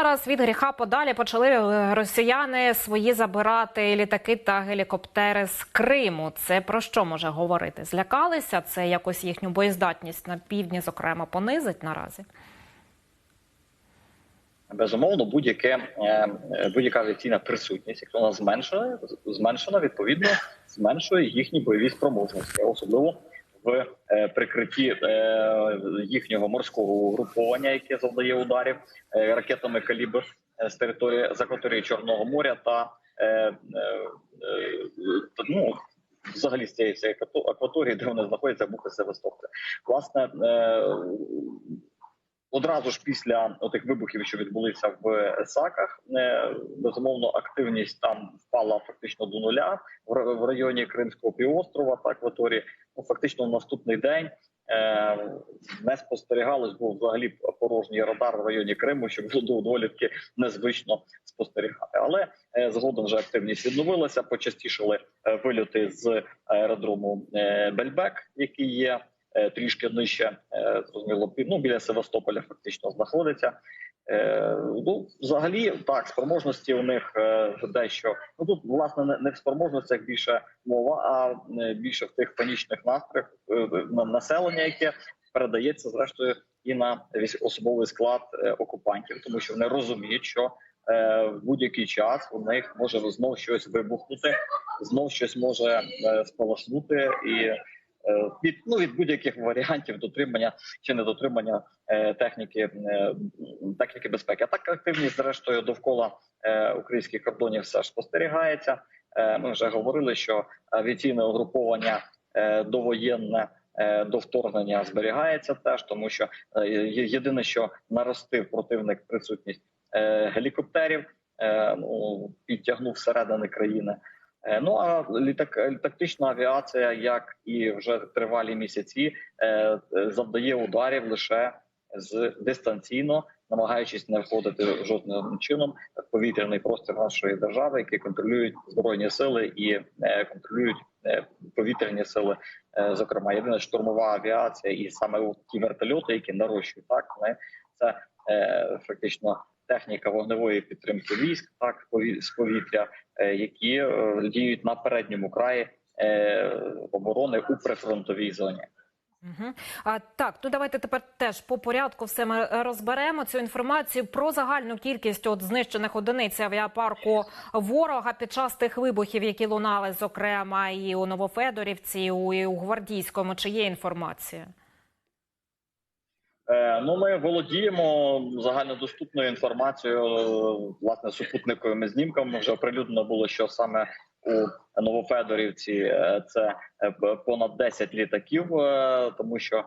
Зараз від гріха подалі почали е, росіяни свої забирати літаки та гелікоптери з Криму. Це про що може говорити? Злякалися? Це якось їхню боєздатність на півдні, зокрема, понизить наразі. Безумовно, будь-яке е, будь-яка авіаційна присутність, якщо вона зменшена, зменшена, відповідно зменшує їхні бойові спроможності, особливо в е, прикритті е, їхнього морського угруповання, яке завдає ударів е, ракетами калібр з території з акваторії Чорного моря та ну, взагалі з цієї акваторії, де вони знаходяться, бухи Севастополя. Власне, Одразу ж після тих вибухів, що відбулися в Саках, е, безумовно, активність там впала фактично до нуля в районі Кримського півострова та акваторії. Ну фактично, наступний день е, не спостерігалось, був взагалі порожній радар в районі Криму, що було доволі таки незвично спостерігати. Але е, згодом вже активність відновилася. Почастішали е, вильоти з аеродрому е, Бельбек, який є е, трішки нижче, е, зрозуміло, ну, біля Севастополя фактично знаходиться. Е, Ну, взагалі, так, спроможності у них е, дещо. Ну тут, власне, не, в спроможностях більше мова, а е, більше в тих панічних настроях е, на населення, яке передається зрештою і на особовий склад е, окупантів, тому що вони розуміють, що е, в будь-який час у них може знов щось вибухнути, знов щось може е, спалахнути і. Е, Від ну від будь-яких варіантів дотримання чи недотримання е, техніки е, техніки безпеки. А так активність зрештою довкола українських кордонів все ж спостерігається. Ми вже говорили, що авіаційне угруповання довоєнне до вторгнення зберігається теж, тому що єдине, що наростив противник присутність гелікоптерів, ну підтягнув всередини країни. Е, Ну а літак тактична авіація, як і вже тривалі місяці, е, е, завдає ударів лише з дистанційно, намагаючись не входити жодним чином в повітряний простір нашої держави, які контролюють збройні сили і контролюють повітряні сили. Зокрема, єдина штурмова авіація, і саме ті вертольоти, які нарощують так, вони це фактично техніка вогневої підтримки військ, так з повітря, е, які е, діють на передньому краї е, оборони у прифронтовій зоні. Угу. А так, ну давайте тепер теж по порядку все ми розберемо цю інформацію про загальну кількість от знищених одиниць авіапарку ворога під час тих вибухів, які лунали, зокрема, і у Новофедорівці, і у Гвардійському. Чи є інформація? Е, Ну, ми володіємо загальнодоступною інформацією, власне, супутниковими знімками. Вже оприлюднено було, що саме у Новофедорівці е, це е, понад 10 літаків, тому що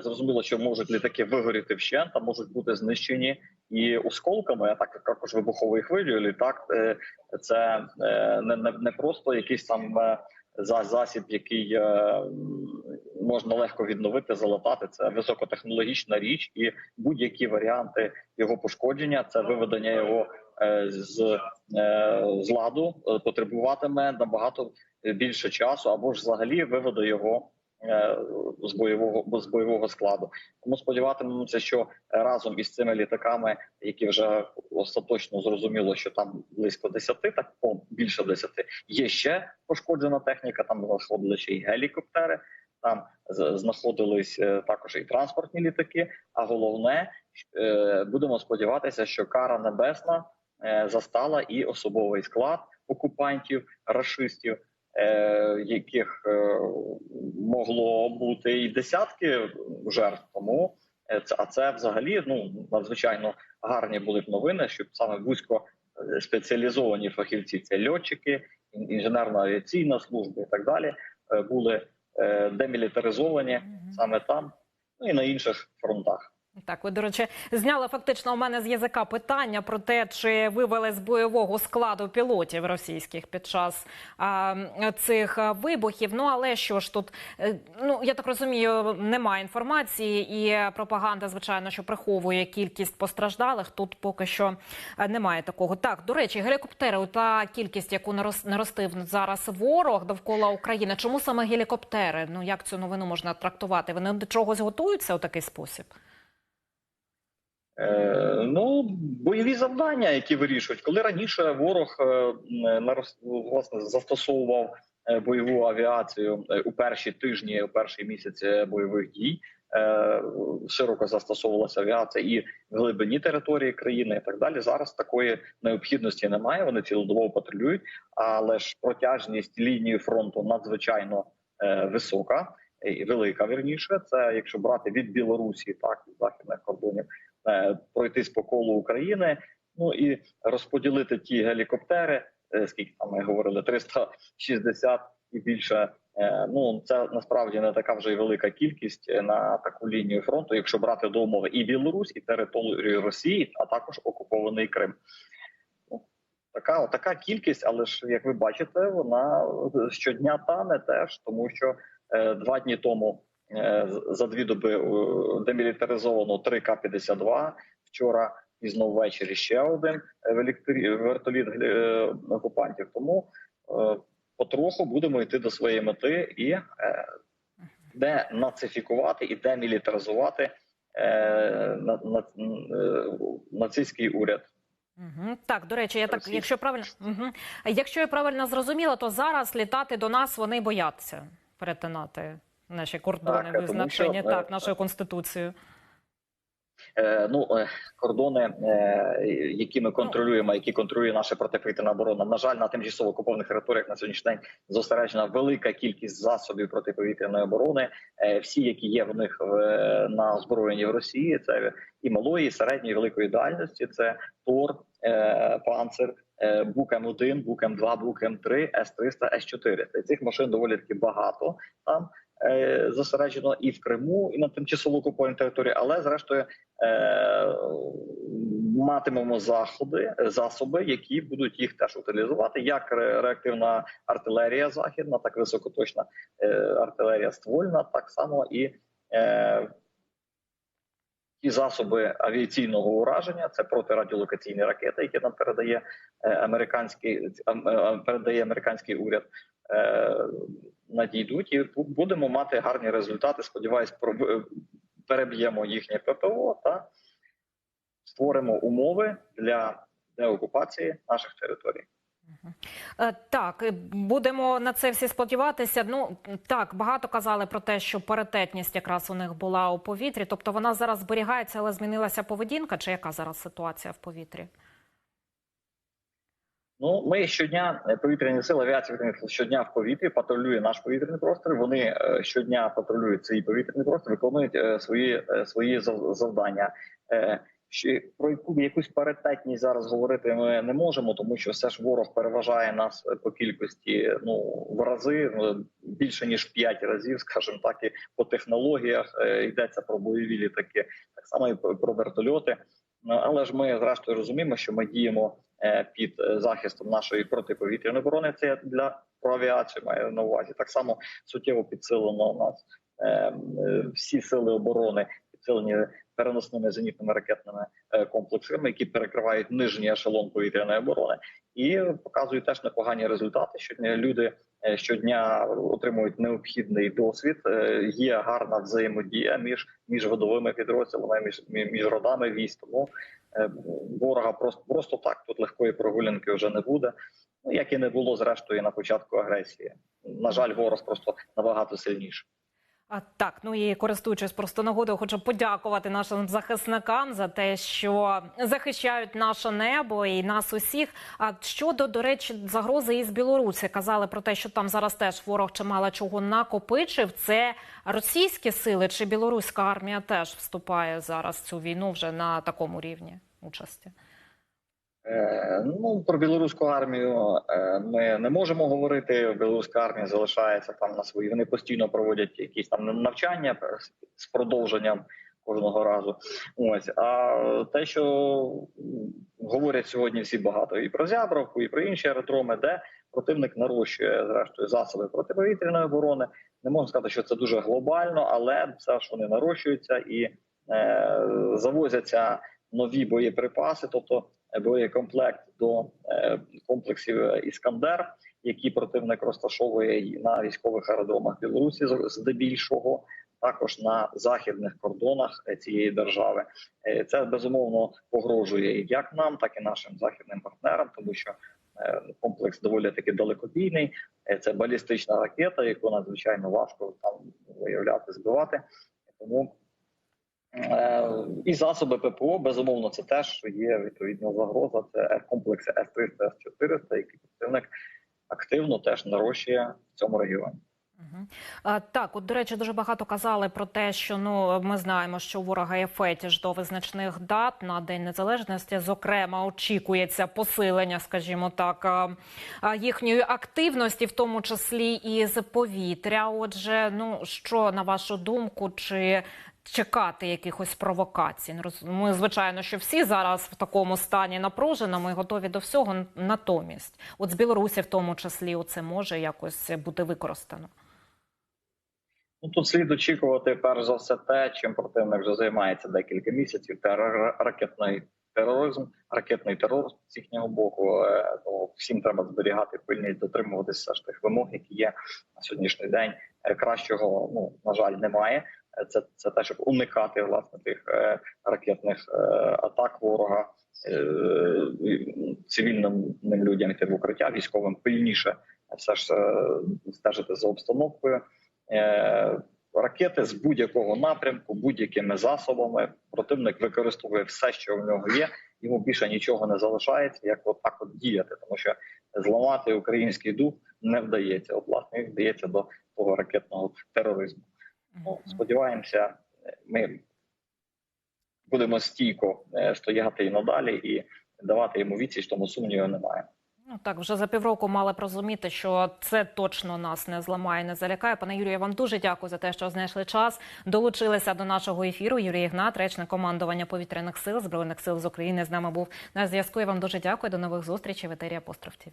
зрозуміло, що можуть літаки вигоріти вщент, а можуть бути знищені і осколками, а так також вибуховою хвилею. Літак це не, не просто якийсь там. За засіб, який е, можна легко відновити, залатати. Це високотехнологічна річ, і будь-які варіанти його пошкодження, це виведення його е, з, е, з ладу, потребуватиме набагато більше часу, або ж взагалі виведе його. Е, З бойового з бойового складу, тому сподіватимемося, що разом із цими літаками, які вже остаточно зрозуміло, що там близько 10, так о, більше 10, є ще пошкоджена техніка. Там знаходилися ще й гелікоптери, там знаходились е, також і транспортні літаки. А головне, е, будемо сподіватися, що кара небесна застала і особовий склад окупантів, рашистів, яких е, могло бути і десятки жертв. Тому е, а це взагалі ну надзвичайно гарні були б новини, щоб саме вузько е, спеціалізовані фахівці, це льотчики, ін- інженерно-авіаційна служба і так далі, е, були е, демілітаризовані саме там, ну і на інших фронтах. Так, ви, до речі, зняли фактично у мене з язика питання про те, чи вивели з бойового складу пілотів російських під час а, цих вибухів. Ну але що ж тут, е, ну я так розумію, немає інформації, і пропаганда, звичайно, що приховує кількість постраждалих. Тут поки що е, немає такого. Так, до речі, гелікоптери та кількість, яку нарос- наростив зараз ворог довкола України. Чому саме гелікоптери? Ну як цю новину можна трактувати? Вони до чогось готуються у такий спосіб? Е, ну, бойові завдання, які вирішують, коли раніше ворог е, власне застосовував е, бойову авіацію у перші тижні, у перші місяці бойових дій. Широко застосовувалася авіація і в глибині території країни, і так далі. Зараз такої необхідності немає. Вони цілодобово патрулюють, але ж протяжність лінії фронту надзвичайно висока велика. Вірніше, це якщо брати від Білорусі, так від західних кордонів, пройтись по колу України. Ну і розподілити ті гелікоптери, е, скільки там ми говорили, 360 і більше. Е, Ну це насправді не така вже й велика кількість е, на таку лінію фронту, якщо брати до умови і Білорусь, і територію Росії, а також окупований Крим. Ну, Така така кількість, але ж як ви бачите, вона щодня тане теж, тому що е, два дні тому е, за дві доби е, демілітаризовано 3 К-52, Вчора і знову ввечері ще один е, вертоліт е, окупантів. Тому е, потроху будемо йти до своєї мети і е, денацифікувати і демілітаризувати е, на, на, е, нацистський уряд. Угу. Так, до речі, я так, якщо правильно, угу. якщо я правильно зрозуміла, то зараз літати до нас вони бояться перетинати наші кордони, Так, тому що, так е, нашою конституцією. Е, ну е, кордони, е, які ми контролюємо, які контролює наша протиповітряна оборона. На жаль, на тимчасово окупованих територіях на сьогоднішній день зосереджена велика кількість засобів протиповітряної оборони. Е, всі, які є в них в на озброєнні в Росії, це і малої, і середньої, і великої дальності. Це Тор, е, Панцер. е, Бук М1, Бук М2, Бук М3, С-300, С-400. Цих машин доволі таки багато там е, зосереджено і в Криму, і на тимчасово окупованій території, але зрештою е, матимемо заходи, засоби, які будуть їх теж утилізувати, як реактивна артилерія західна, так високоточна е, артилерія ствольна, так само і е, ті засоби авіаційного ураження, це протирадіолокаційні ракети, які нам передає е, американський е, передає американський уряд. Е, надійдуть і будемо мати гарні результати. Сподіваюсь, про- переб'ємо їхнє ППО та створимо умови для деокупації наших територій. Е, Так, е, будемо на це всі сподіватися. Ну так багато казали про те, що паритетність якраз у них була у повітрі. Тобто вона зараз зберігається, але змінилася поведінка. Чи яка зараз ситуація в повітрі? Ну, ми щодня е, повітряні сили авіації щодня в повітрі патрулює наш повітряний простір. Вони е, щодня патрулюють свій повітряний простір, виконують е, свої свої завдання. Про яку якусь паритетність зараз говорити ми не можемо, тому що все ж ворог переважає нас по кількості ну в рази ну, більше ніж п'ять разів, скажімо так, і по технологіях йдеться про бойові літаки, так само і про вертольоти. Ну, але ж ми зрештою розуміємо, що ми діємо під е, захистом нашої протиповітряної оборони. Це для про авіацію маю на увазі. Так само суттєво підсилено у нас е, е, всі сили оборони підсилені переносними зенітними ракетними е, комплексами, які перекривають нижній ешелон повітряної оборони, і показують теж непогані результати. Щодня люди е, щодня отримують необхідний досвід. Е, Є гарна взаємодія між між видовими підрозділами, між між родами військ. Тому е, ворога просто просто так тут легкої прогулянки вже не буде. Ну як і не було зрештою на початку агресії. На жаль, ворог просто набагато сильніший. А так, ну і користуючись просто нагодою, хочу подякувати нашим захисникам за те, що захищають наше небо і нас усіх. А щодо до речі, загрози із Білорусі казали про те, що там зараз теж ворог чимало чого накопичив. Це російські сили чи білоруська армія теж вступає зараз в цю війну вже на такому рівні участі. Е, Ну про білоруську армію е, ми не можемо говорити. Білоруська армія залишається там на свої. Вони постійно проводять якісь там навчання з продовженням кожного разу. Ось а те, що говорять сьогодні всі багато і про Зябровку, і про інші аеродроми, де противник нарощує зрештою засоби протиповітряної оборони. Не можна сказати, що це дуже глобально, але все ж вони нарощуються і е, завозяться нові боєприпаси, тобто боєкомплект до е, комплексів Іскандер, які противник розташовує на військових аеродромах Білорусі, здебільшого також на західних кордонах е, цієї держави. Е, Це безумовно погрожує як нам, так і нашим західним партнерам, тому що е, комплекс доволі таки далекобійний. Е, Це балістична ракета, яку надзвичайно важко там виявляти, збивати. Тому е, і засоби ППО безумовно це теж є відповідна загроза. Це комплекси С-300, С-400, які противник активно теж нарощує в цьому регіоні. Так, от до речі, дуже багато казали про те, що ну ми знаємо, що у ворога є фетіш до визначних дат на День Незалежності. Зокрема, очікується посилення, скажімо так, їхньої активності, в тому числі і з повітря. Отже, ну що на вашу думку, чи чекати якихось провокацій? Ну, Ми звичайно, що всі зараз в такому стані напруженому і готові до всього. Натомість, от з Білорусі, в тому числі, це може якось бути використано. Ну тут слід очікувати перш за все те, чим противник вже займається декілька місяців. Ра- ракетний тероризм, ракетний терор з їхнього боку. Е, Тому всім треба зберігати пильність, дотримуватися ж тих вимог, які є на сьогоднішній день. Е, Кращого ну на жаль немає. Це це те, щоб уникати власне тих е, ракетних е, атак ворога. Е, цивільним людям йти в укриття, військовим пильніше все ж е, стежити за обстановкою. Е, ракети з будь-якого напрямку, будь-якими засобами. Противник використовує все, що в нього є. Йому більше нічого не залишається, як от так от діяти, тому що зламати український дух не вдається. От власне вдається до того ракетного тероризму. Ну, сподіваємося, ми будемо стійко е, стояти і надалі і давати йому відсіч, тому сумніву немає. Ну так, вже за півроку мали б розуміти, що це точно нас не зламає, не залякає. Пане Юрію, я вам дуже дякую за те, що знайшли час. Долучилися до нашого ефіру. Юрій Ігнат, речник командування повітряних сил збройних сил з України, з нами був на зв'язку. Я вам дуже дякую. До нових зустрічей в етері Апостроф ТВ.